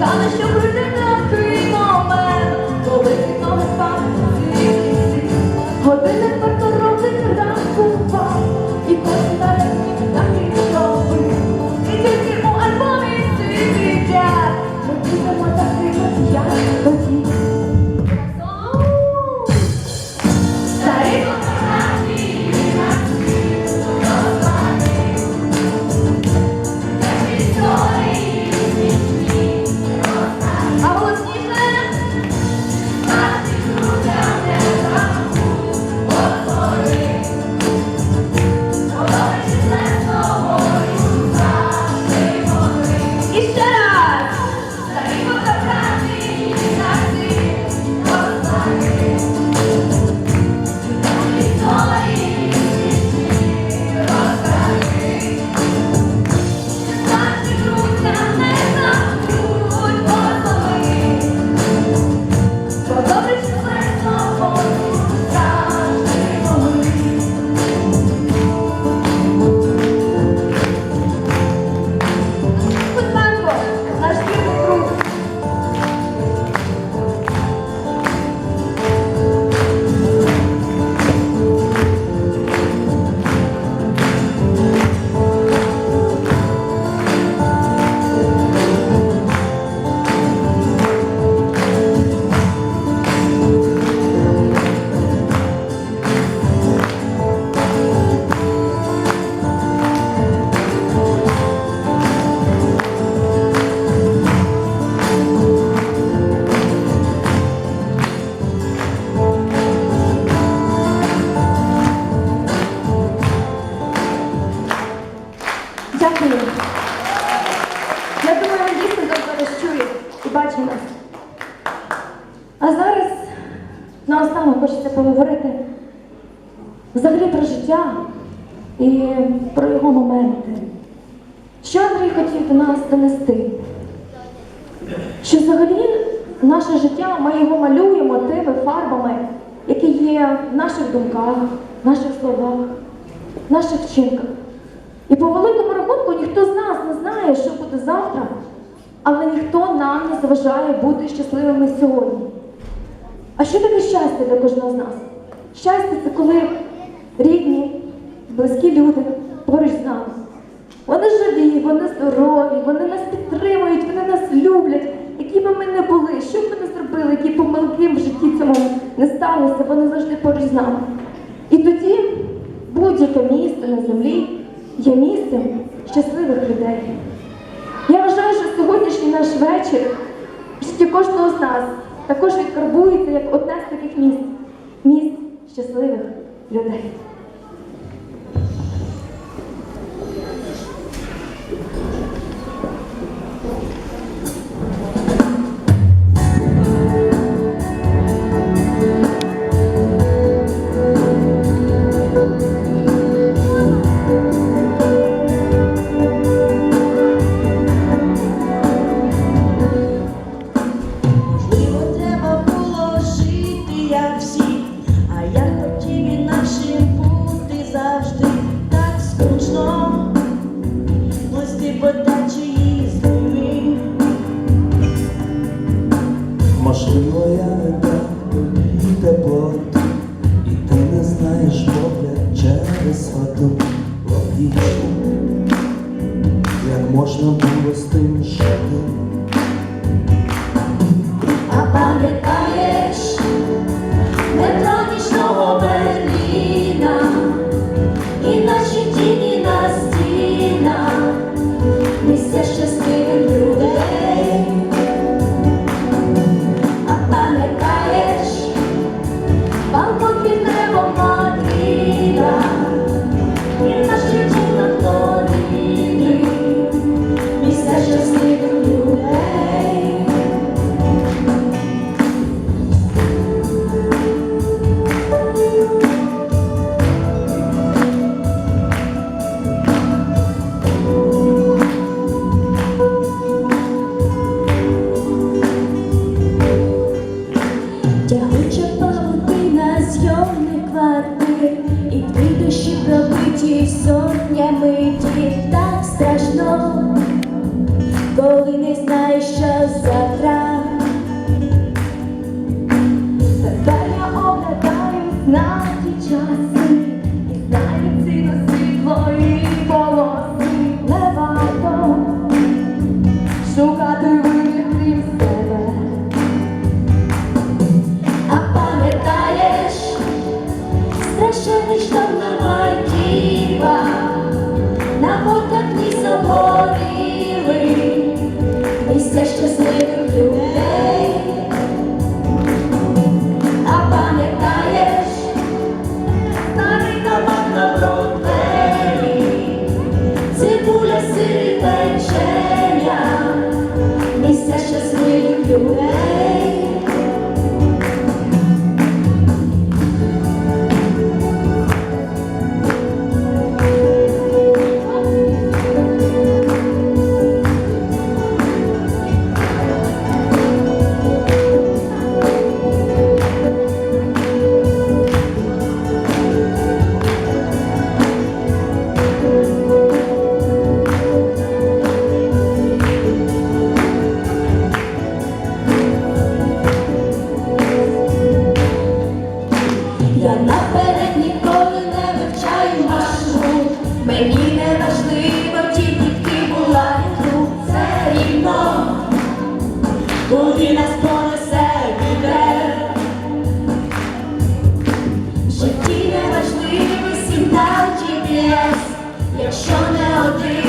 Чекали, що і. А зараз наостанок хочеться поговорити взагалі про життя і про його моменти. Що Андрій хотів до нас донести? Що взагалі наше життя ми його малюємо тими фарбами, які є в наших думках, в наших словах, в наших вчинках. І по великому рахунку ніхто з нас не знає, що буде завтра, але ніхто нам не заважає бути щасливими сьогодні. А що таке щастя для кожного з нас? Щастя це коли рідні, близькі люди поруч з нами. Вони живі, вони здорові, вони нас підтримують, вони нас люблять. Які би ми не були, що б ми не зробили, які помилки в житті цьому не сталося, вони завжди поруч з нами. І тоді будь-яке місце на землі є місцем щасливих людей. Я вважаю, що сьогоднішній наш вечір в житті кожного з нас також відкарбується як одне з таких місць місць щасливих людей. смішно, близькі подачі. 아 завтра, тепер я на ті часи, і знаю ціну світлої полоси не шукати вибір крім себе. А пам'ятаєш, страшенний штаб на Марківа. Я наперед ніколи не вивчаю маршрут, мені не важливо, ті дітки була друг, це рівно, куди нас понесе вітер. В житті не важливий сигнал GPS, якщо не один.